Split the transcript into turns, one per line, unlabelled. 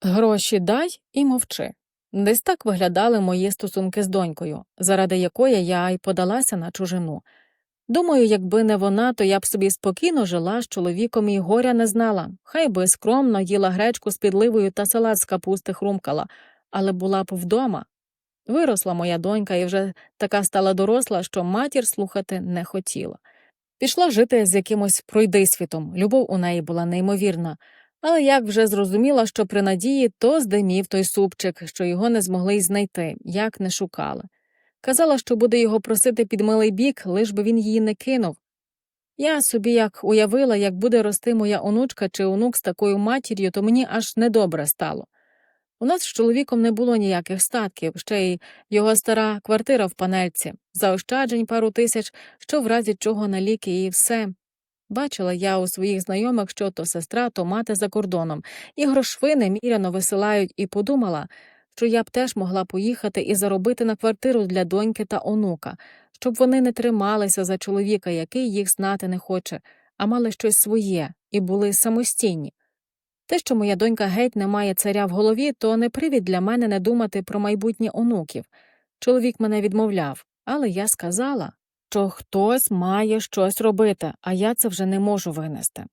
Гроші дай і мовчи. Десь так виглядали мої стосунки з донькою, заради якої я й подалася на чужину. Думаю, якби не вона, то я б собі спокійно жила з чоловіком і горя не знала, хай би скромно їла гречку з підливою та салат з капусти хрумкала, але була б вдома. Виросла моя донька і вже така стала доросла, що матір слухати не хотіла. Пішла жити з якимось пройдисвітом, любов у неї була неймовірна, але як вже зрозуміла, що при надії, то здимів той супчик, що його не змогли й знайти, як не шукали. Казала, що буде його просити під милий бік, лиш би він її не кинув. Я собі як уявила, як буде рости моя онучка чи онук з такою матір'ю, то мені аж недобре стало. У нас з чоловіком не було ніяких статків, ще й його стара квартира в панельці, заощаджень пару тисяч, що в разі чого на ліки і все. Бачила я у своїх знайомих, що то сестра, то мати за кордоном, і грошвини міряно висилають, і подумала, що я б теж могла поїхати і заробити на квартиру для доньки та онука, щоб вони не трималися за чоловіка, який їх знати не хоче, а мали щось своє і були самостійні. Те, що моя донька геть не має царя в голові, то не привід для мене не думати про майбутнє онуків. Чоловік мене відмовляв, але я сказала, що хтось має щось робити, а я це вже не можу винести.